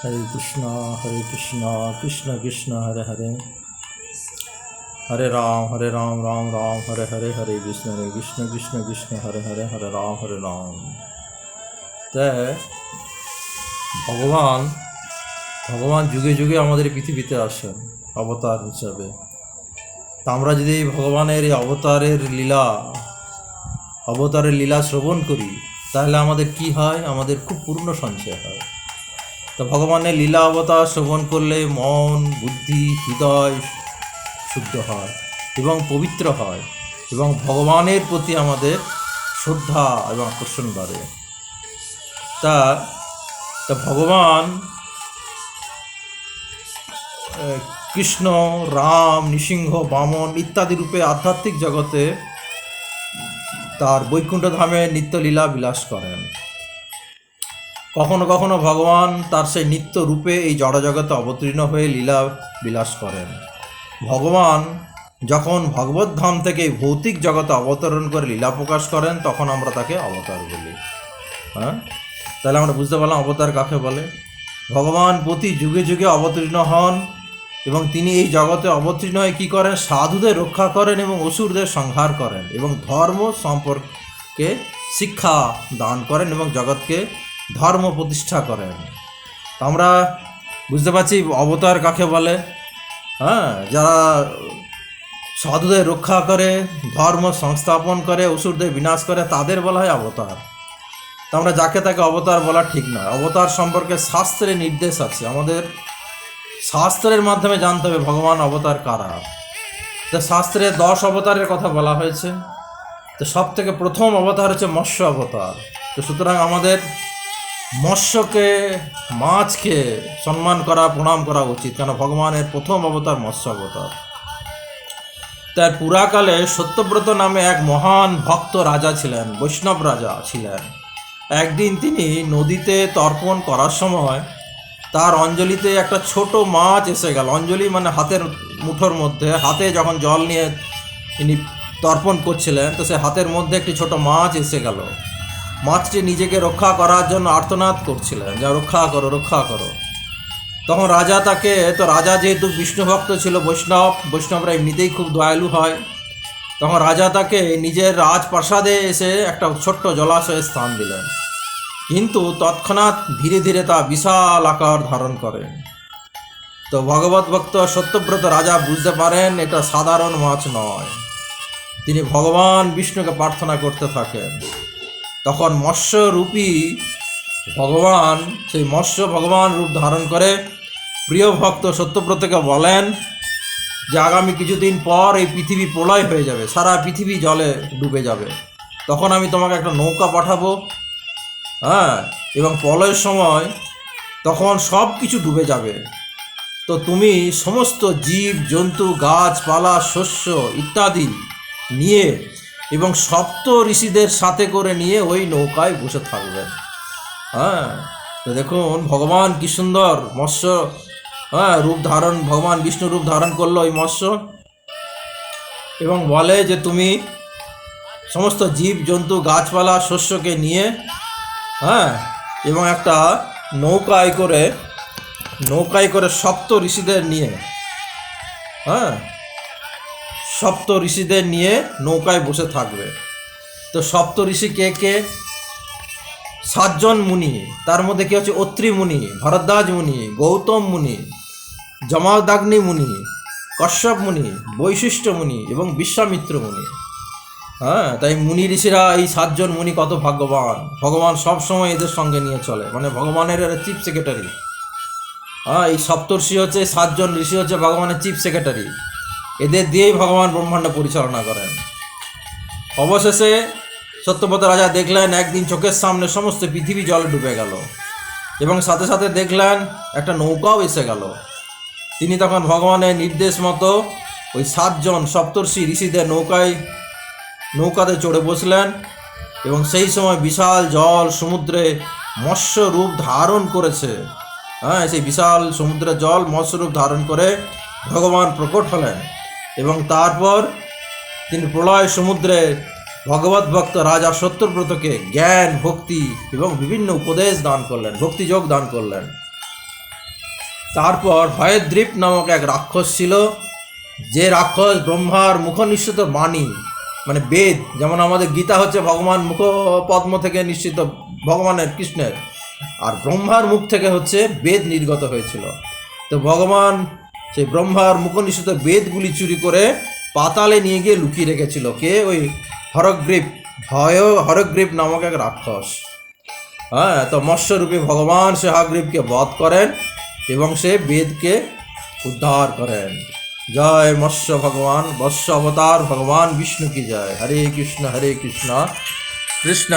হরে কৃষ্ণ হরে কৃষ্ণ কৃষ্ণ কৃষ্ণ, হরে হরে। হরে রাম হরে রাম রাম রাম, হরে হরে হরে কৃষ্ণ হরে কৃষ্ণ কৃষ্ণ কৃষ্ণ, হরে হরে হরে রাম হরে রাম। তাই ভগবান ভগবান যুগে যুগে আমাদের পৃথিবীতে আসেন, অবতার হিসাবে। তা আমরা যদি এই ভগবানের এই অবতারের লীলা অবতারের লীলা শ্রবণ করি, তাহলে আমাদের কি হয়? আমাদের খুব পূর্ণ সঞ্চয় হয়। তো ভগবানের লীলা অবতার শ্রবণ করলে মন, বুদ্ধি, হৃদয় শুদ্ধ হয় এবং পবিত্র হয় এবং ভগবানের প্রতি আমাদের শ্রদ্ধা এবং আকর্ষণ বাড়ে। তা তা ভগবান কৃষ্ণ, রাম, নৃসিংহ, বামন ইত্যাদি রূপে আধ্যাত্মিক জগতে তার বৈকুণ্ঠ ধামে নিত্যলীলা বিলাস করেন। কখনো কখনো ভগবান তার সেই নিত্য রূপে এই জড়জগতে অবতীর্ণ হয়ে লীলা বিলাস করেন। ভগবান যখন ভগবত ধাম থেকে ভৌতিক জগতে অবতরণ করে লীলা প্রকাশ করেন, তখন আমরা তাকে অবতার বলি। হ্যাঁ? তাহলে আমরা বুঝতে পারলাম অবতার কাকে বলে? ভগবান প্রতি যুগে যুগে অবতীর্ণ হন এবং তিনি এই জগতে অবতীর্ণ হয়ে কী করেন? সাধুদের রক্ষা করেন এবং অসুরদের সংহার করেন এবং ধর্ম সম্পর্কে শিক্ষা দান করেন এবং জগৎকে ধর্ম প্রতিষ্ঠা করেন। তো আমরা বুঝতে পারছি, অবতার কাকে বলে? হ্যাঁ যারা সাধুদের রক্ষা করে, ধর্ম সংস্থাপন করে, অসুরদের বিনাশ করে, তাদের বলা হয় অবতার। তো আমরা যাকে তাকে অবতার বলা ঠিক নয় অবতার সম্পর্কে শাস্ত্রে নির্দেশ আছে। আমাদের শাস্ত্রের মাধ্যমে জানতে হবে ভগবান অবতার কারা। তো শাস্ত্রে দশ অবতারের কথা বলা হয়েছে। তো সব থেকে প্রথম অবতার হচ্ছে মৎস্য অবতার। তো সুতরাং আমাদের মৎস্যকে, মাছকে সম্মান করা, প্রণাম করা উচিত, কেন ভগবানের প্রথম অবতার মৎস্য অবতার। তার পুরাকালে সত্যব্রত নামে এক মহান ভক্ত রাজা ছিলেন, বৈষ্ণব রাজা ছিলেন। একদিন তিনি নদীতে তর্পণ করার সময় তার অঞ্জলিতে একটা ছোট মাছ এসে গেল। অঞ্জলি মানে হাতের মুঠোর মধ্যে, হাতে যখন জল নিয়ে তিনি তর্পণ করছিলেন, তো সে হাতের মধ্যে একটি ছোট মাছ এসে গেল। মাছটি নিজেকে রক্ষা করার জন্য আর্তনাদ করছিলেন। যা রক্ষা করো রক্ষা করো। তখন রাজা তাকে, তো রাজা যেহেতু বিষ্ণুভক্ত ছিল, বৈষ্ণব, বৈষ্ণবরা এমনিতেই খুব দয়ালু হয়। তখন রাজা তাকে নিজের রাজপ্রাসাদে এসে একটা ছোট্ট জলাশয়ে স্থান দিলেন। কিন্তু তৎক্ষণাৎ ধীরে ধীরে তা বিশাল আকার ধারণ করে। তো ভগবত ভক্ত সত্যব্রত রাজা বুঝতে পারেন, এটা সাধারণ মাছ নয়। তিনি ভগবান বিষ্ণুকে প্রার্থনা করতে থাকেন। তখন মৎস্যরূপী ভগবান, সেই মৎস্য ভগবান রূপ ধারণ করে প্রিয় ভক্ত সত্যব্রতকে বলেন যে আগামী কিছুদিন পর এই পৃথিবী প্রলয় হয়ে যাবে, সারা পৃথিবী জলে ডুবে যাবে। তখন আমি তোমাকে একটা নৌকা পাঠাবো হ্যাঁ এবং প্রলয়ের সময় তখন সব কিছু ডুবে যাবে। তো তুমি সমস্ত জীব, জন্তু গাছপালা শস্য ইত্যাদি নিয়ে এবং সপ্ত ঋষিদের সাথে করে নিয়ে ওই নৌকায় বসে থাকবেন। হ্যাঁ তো দেখুন, ভগবান কি সুন্দর মৎস্য হ্যাঁ রূপ ধারণ, ভগবান বিষ্ণু রূপ ধারণ করল ওই মৎস্য। এবং বলে যে তুমি সমস্ত জীব, জন্তু, গাছপালা, শস্যকে নিয়ে হ্যাঁ এবং একটা নৌকায় করে নৌকায় করে সপ্ত ঋষিদের নিয়ে হ্যাঁ সপ্ত ঋষিদের নিয়ে নৌকায় বসে থাকবে। তো সপ্ত ঋষি কে কে? সাতজন মুনি, তার মধ্যে কি হচ্ছে অত্রি মুনি, ভরদ্বাজ মুনি, গৌতম মুনি জমাদাগ্নি মুনি, কশ্যপ মুনি, বৈশিষ্ট্য মুনি এবং বিশ্বামিত্র মুনি। হ্যাঁ তাই মুনি ঋষিরা এই সাতজন মুনি কত ভাগ্যবান। ভগবান সবসময় এদের সঙ্গে নিয়ে চলে মানে ভগবানের চিফ সেক্রেটারি। হ্যাঁ এই সপ্তর্ষি হচ্ছে, সাতজন ঋষি হচ্ছে ভগবানের চিফ সেক্রেটারি। এদের দিয়েই ভগবান ব্রহ্মাণ্ড পরিচালনা করেন। অবশেষে সত্যব্রত রাজা দেখলেন, একদিন চোখের সামনে সমস্ত পৃথিবী জলে ডুবে গেল এবং সাথে সাথে দেখলেন একটা নৌকাও এসে গেল। তিনি তখন ভগবানের নির্দেশ মতো ওই সাতজন সপ্তর্ষি ঋষিদের নৌকায়, নৌকাতে চড়ে বসলেন এবং সেই সময় বিশাল জল সমুদ্রে মৎস্য রূপ ধারণ করেছে। হ্যাঁ সেই বিশাল সমুদ্রের জল মৎস্য রূপ ধারণ করে ভগবান প্রকট হলেন। এবং তারপর তিনি প্রলয় সমুদ্রে ভগবত ভক্ত রাজা সত্যব্রতকে জ্ঞান, ভক্তি এবং বিভিন্ন উপদেশ দান করলেন ভক্তিযোগ দান করলেন। তারপর হয়দ্রীপ নামক এক রাক্ষস ছিল, যে রাক্ষস ব্রহ্মার মুখনিশ্চিত বাণী মানে বেদ, যেমন আমাদের গীতা হচ্ছে ভগবান মুখ পদ্ম থেকে নিশ্চিত ভগবানের কৃষ্ণের, আর ব্রহ্মার মুখ থেকে হচ্ছে বেদ নির্গত হয়েছিল। তো ভগবান সেই ব্রহ্মার মুখনিশ্চিত বেদগুলি চুরি করে পাতালে নিয়ে গিয়ে লুকিয়ে রেখেছিল। কে? ওই হরগ্রীপ ভয় হরগ্রীপ নামক এক রাক্ষস। হ্যাঁ তো মৎস্যরূপী ভগবান সে হরগ্রীবকে বধ করেন এবং সে বেদকে উদ্ধার করেন। জয় মৎস্য ভগবান, মৎস্য অবতার ভগবান, বিষ্ণু কি জয়? হরে কৃষ্ণ হরে কৃষ্ণ কৃষ্ণ